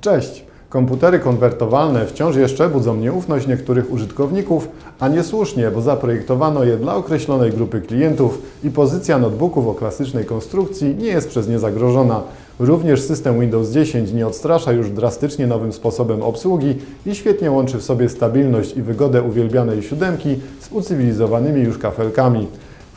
Cześć! Komputery konwertowalne wciąż jeszcze budzą nieufność niektórych użytkowników, a niesłusznie, bo zaprojektowano je dla określonej grupy klientów i pozycja notebooków o klasycznej konstrukcji nie jest przez nie zagrożona. Również system Windows 10 nie odstrasza już drastycznie nowym sposobem obsługi i świetnie łączy w sobie stabilność i wygodę uwielbianej siódemki z ucywilizowanymi już kafelkami.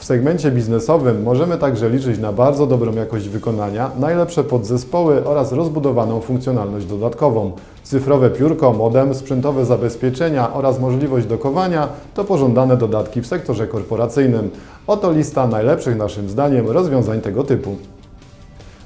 W segmencie biznesowym możemy także liczyć na bardzo dobrą jakość wykonania, najlepsze podzespoły oraz rozbudowaną funkcjonalność dodatkową. Cyfrowe piórko, modem, sprzętowe zabezpieczenia oraz możliwość dokowania to pożądane dodatki w sektorze korporacyjnym. Oto lista najlepszych naszym zdaniem rozwiązań tego typu.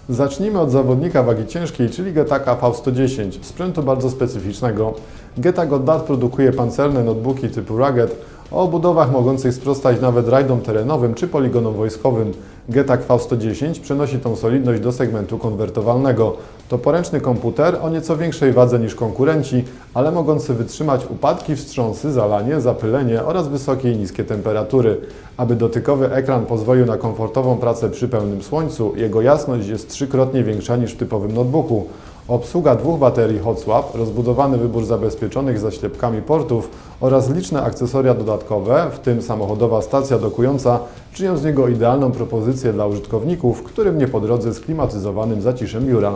Zacznijmy od zawodnika wagi ciężkiej, czyli Getaka V110, sprzętu bardzo specyficznego. Getak od lat produkuje pancerne notebooki typu Rugged o obudowach mogących sprostać nawet rajdom terenowym czy poligonom wojskowym. Getak V110 przenosi tą solidność do segmentu konwertowalnego. To poręczny komputer o nieco większej wadze niż konkurenci, ale mogący wytrzymać upadki, wstrząsy, zalanie, zapylenie oraz wysokie i niskie temperatury. Aby dotykowy ekran pozwolił na komfortową pracę przy pełnym słońcu, jego jasność jest trzykrotnie większa niż w typowym notebooku. Obsługa dwóch baterii Hot Swap, rozbudowany wybór zabezpieczonych zaślepkami portów oraz liczne akcesoria dodatkowe, w tym samochodowa stacja dokująca, czynią z niego idealną propozycję dla użytkowników, którym nie po drodze z klimatyzowanym zaciszem biura.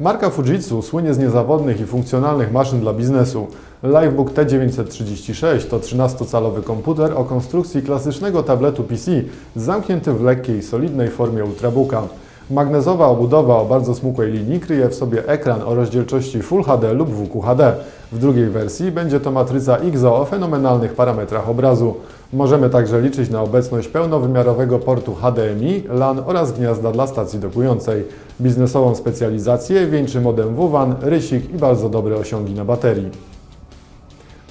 Marka Fujitsu słynie z niezawodnych i funkcjonalnych maszyn dla biznesu. Livebook T936 to 13-calowy komputer o konstrukcji klasycznego tabletu PC, zamknięty w lekkiej, solidnej formie ultrabooka. Magnezowa obudowa o bardzo smukłej linii kryje w sobie ekran o rozdzielczości Full HD lub WQHD. W drugiej wersji będzie to matryca IGZO o fenomenalnych parametrach obrazu. Możemy także liczyć na obecność pełnowymiarowego portu HDMI, LAN oraz gniazda dla stacji dokującej. Biznesową specjalizację wieńczy modem WWAN, rysik i bardzo dobre osiągi na baterii.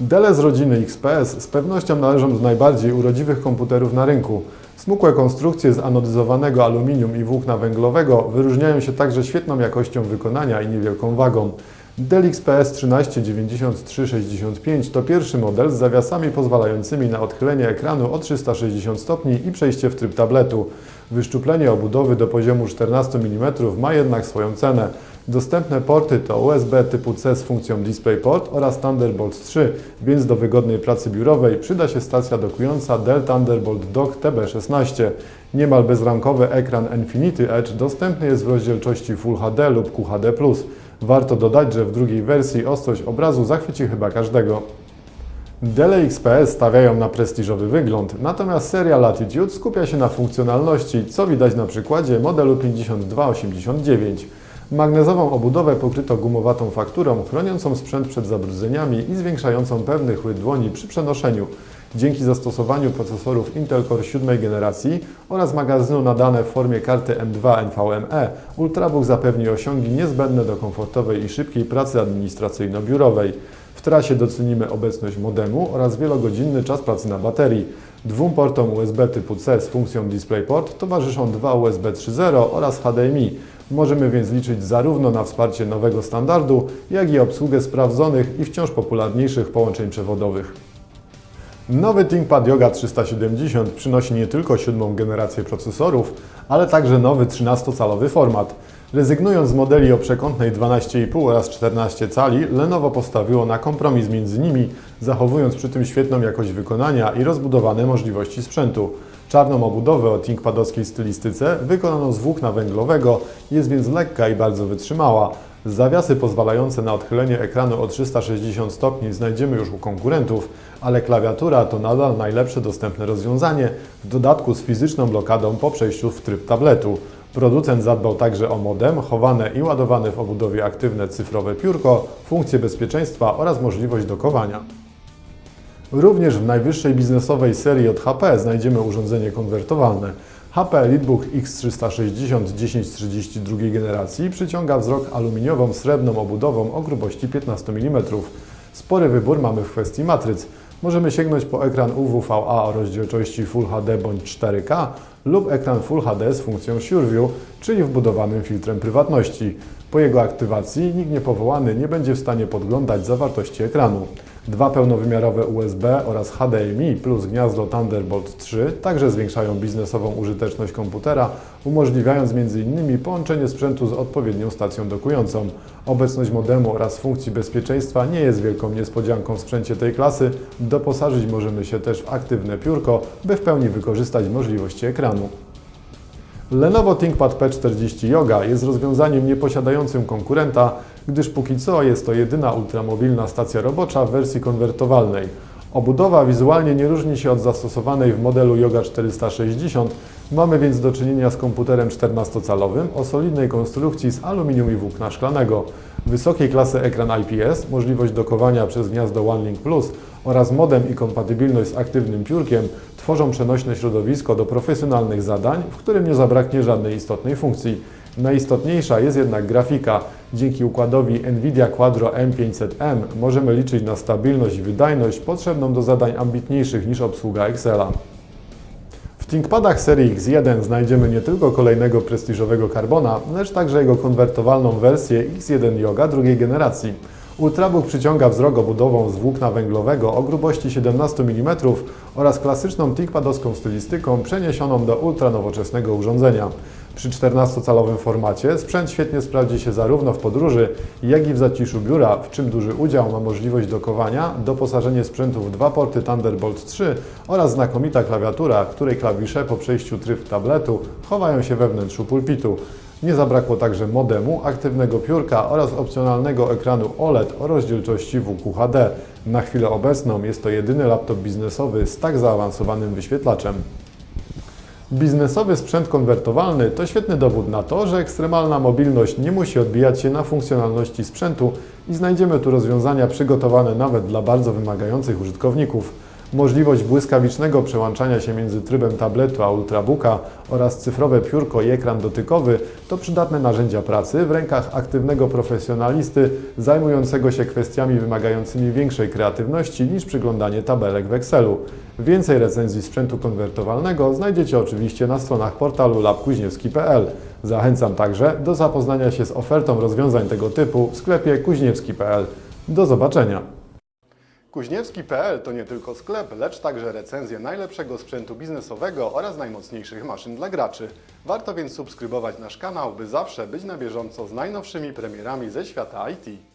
Dele z rodziny XPS z pewnością należą do najbardziej urodziwych komputerów na rynku. Smukłe konstrukcje z anodyzowanego aluminium i włókna węglowego wyróżniają się także świetną jakością wykonania i niewielką wagą. Dell XPS 139365 to pierwszy model z zawiasami pozwalającymi na odchylenie ekranu o 360 stopni i przejście w tryb tabletu. Wyszczuplenie obudowy do poziomu 14 mm ma jednak swoją cenę. Dostępne porty to USB typu C z funkcją DisplayPort oraz Thunderbolt 3, więc do wygodnej pracy biurowej przyda się stacja dokująca Dell Thunderbolt Dock TB16. Niemal bezramkowy ekran Infinity Edge dostępny jest w rozdzielczości Full HD lub QHD+. Warto dodać, że w drugiej wersji ostrość obrazu zachwyci chyba każdego. Dell XPS stawiają na prestiżowy wygląd, natomiast seria Latitude skupia się na funkcjonalności, co widać na przykładzie modelu 5289. Magnezową obudowę pokryto gumowatą fakturą, chroniącą sprzęt przed zabrudzeniami i zwiększającą pewny chłyt dłoni przy przenoszeniu. Dzięki zastosowaniu procesorów Intel Core 7 generacji oraz magazynu na dane w formie karty M2 NVMe, Ultrabook zapewni osiągi niezbędne do komfortowej i szybkiej pracy administracyjno-biurowej. W trasie docenimy obecność modemu oraz wielogodzinny czas pracy na baterii. Dwóm portom USB typu C z funkcją DisplayPort towarzyszą dwa USB 3.0 oraz HDMI. Możemy więc liczyć zarówno na wsparcie nowego standardu, jak i obsługę sprawdzonych i wciąż popularniejszych połączeń przewodowych. Nowy ThinkPad Yoga 370 przynosi nie tylko siódmą generację procesorów, ale także nowy 13-calowy format. Rezygnując z modeli o przekątnej 12,5 oraz 14 cali, Lenovo postawiło na kompromis między nimi, zachowując przy tym świetną jakość wykonania i rozbudowane możliwości sprzętu. Czarną obudowę o ThinkPadowskiej stylistyce wykonano z włókna węglowego, jest więc lekka i bardzo wytrzymała. Zawiasy pozwalające na odchylenie ekranu o 360 stopni znajdziemy już u konkurentów, ale klawiatura to nadal najlepsze dostępne rozwiązanie, w dodatku z fizyczną blokadą po przejściu w tryb tabletu. Producent zadbał także o modem, chowane i ładowane w obudowie aktywne cyfrowe piórko, funkcje bezpieczeństwa oraz możliwość dokowania. Również w najwyższej biznesowej serii od HP znajdziemy urządzenie konwertowalne. HP EliteBook X360 1032 generacji przyciąga wzrok aluminiową srebrną obudową o grubości 15 mm. Spory wybór mamy w kwestii matryc. Możemy sięgnąć po ekran UWVA o rozdzielczości Full HD bądź 4K lub ekran Full HD z funkcją SureView, czyli wbudowanym filtrem prywatności. Po jego aktywacji nikt niepowołany nie będzie w stanie podglądać zawartości ekranu. Dwa pełnowymiarowe USB oraz HDMI plus gniazdo Thunderbolt 3 także zwiększają biznesową użyteczność komputera, umożliwiając m.in. połączenie sprzętu z odpowiednią stacją dokującą. Obecność modemu oraz funkcji bezpieczeństwa nie jest wielką niespodzianką w sprzęcie tej klasy. Doposażyć możemy się też w aktywne piórko, by w pełni wykorzystać możliwości ekranu. Lenovo ThinkPad P40 Yoga jest rozwiązaniem nieposiadającym konkurenta, gdyż póki co jest to jedyna ultramobilna stacja robocza w wersji konwertowalnej. Obudowa wizualnie nie różni się od zastosowanej w modelu Yoga 460, mamy więc do czynienia z komputerem 14-calowym o solidnej konstrukcji z aluminium i włókna szklanego. Wysokiej klasy ekran IPS, możliwość dokowania przez gniazdo OneLink Plus oraz modem i kompatybilność z aktywnym piórkiem tworzą przenośne środowisko do profesjonalnych zadań, w którym nie zabraknie żadnej istotnej funkcji. Najistotniejsza jest jednak grafika. Dzięki układowi NVIDIA Quadro M500M możemy liczyć na stabilność i wydajność potrzebną do zadań ambitniejszych niż obsługa Excela. ThinkPadach serii X1 znajdziemy nie tylko kolejnego prestiżowego karbona, lecz także jego konwertowalną wersję X1 Yoga drugiej generacji. Ultrabook przyciąga wzrok obudową z włókna węglowego o grubości 17 mm oraz klasyczną ThinkPadowską stylistyką przeniesioną do ultranowoczesnego urządzenia. Przy 14-calowym formacie sprzęt świetnie sprawdzi się zarówno w podróży, jak i w zaciszu biura, w czym duży udział ma możliwość dokowania, doposażenie sprzętu w dwa porty Thunderbolt 3 oraz znakomita klawiatura, której klawisze po przejściu tryb tabletu chowają się we wnętrzu pulpitu. Nie zabrakło także modemu, aktywnego piórka oraz opcjonalnego ekranu OLED o rozdzielczości WQHD. Na chwilę obecną jest to jedyny laptop biznesowy z tak zaawansowanym wyświetlaczem. Biznesowy sprzęt konwertowalny to świetny dowód na to, że ekstremalna mobilność nie musi odbijać się na funkcjonalności sprzętu i znajdziemy tu rozwiązania przygotowane nawet dla bardzo wymagających użytkowników. Możliwość błyskawicznego przełączania się między trybem tabletu a ultrabooka oraz cyfrowe piórko i ekran dotykowy to przydatne narzędzia pracy w rękach aktywnego profesjonalisty zajmującego się kwestiami wymagającymi większej kreatywności niż przyglądanie tabelek w Excelu. Więcej recenzji sprzętu konwertowalnego znajdziecie oczywiście na stronach portalu labkuźniewski.pl. Zachęcam także do zapoznania się z ofertą rozwiązań tego typu w sklepie kuźniewski.pl. Do zobaczenia! Kuźniewski.pl to nie tylko sklep, lecz także recenzje najlepszego sprzętu biznesowego oraz najmocniejszych maszyn dla graczy. Warto więc subskrybować nasz kanał, by zawsze być na bieżąco z najnowszymi premierami ze świata IT.